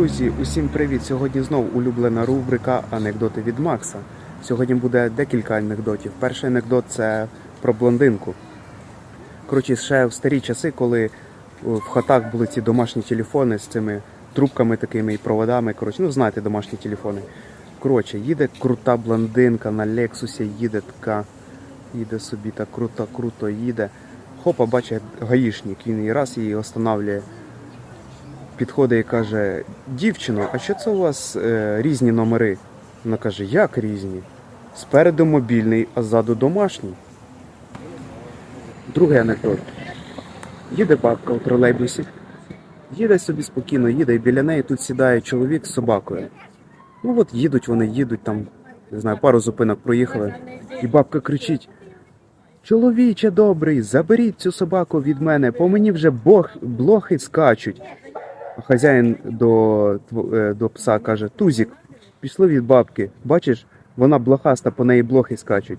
Друзі, усім привіт! Сьогодні знов улюблена рубрика Анекдоти від Макса. Сьогодні буде декілька анекдотів. Перший анекдот це про блондинку. Коротше, ще в старі часи, коли в хатах були ці домашні телефони з цими трубками такими і проводами. Коротше, ну знаєте, домашні телефони. Коротше, їде крута блондинка на Лексусі, їде така, їде собі так круто, круто їде. Хопа, бачить гаїшник, він її раз її останавлює підходить і каже: Дівчино, а що це у вас е, різні номери? Вона каже, як різні? Спереду мобільний, а ззаду домашній. Другий анекдот. Їде бабка у тролейбусі, їде собі спокійно, їде, і біля неї тут сідає чоловік з собакою. Ну от їдуть вони, їдуть там, не знаю, пару зупинок проїхали, і бабка кричить: Чоловіче добрий, заберіть цю собаку від мене, по мені вже бог, блохи скачуть. Хазяїн до, е, до пса каже: Тузік, пішли від бабки. Бачиш, вона блохаста, по неї блохи скачуть.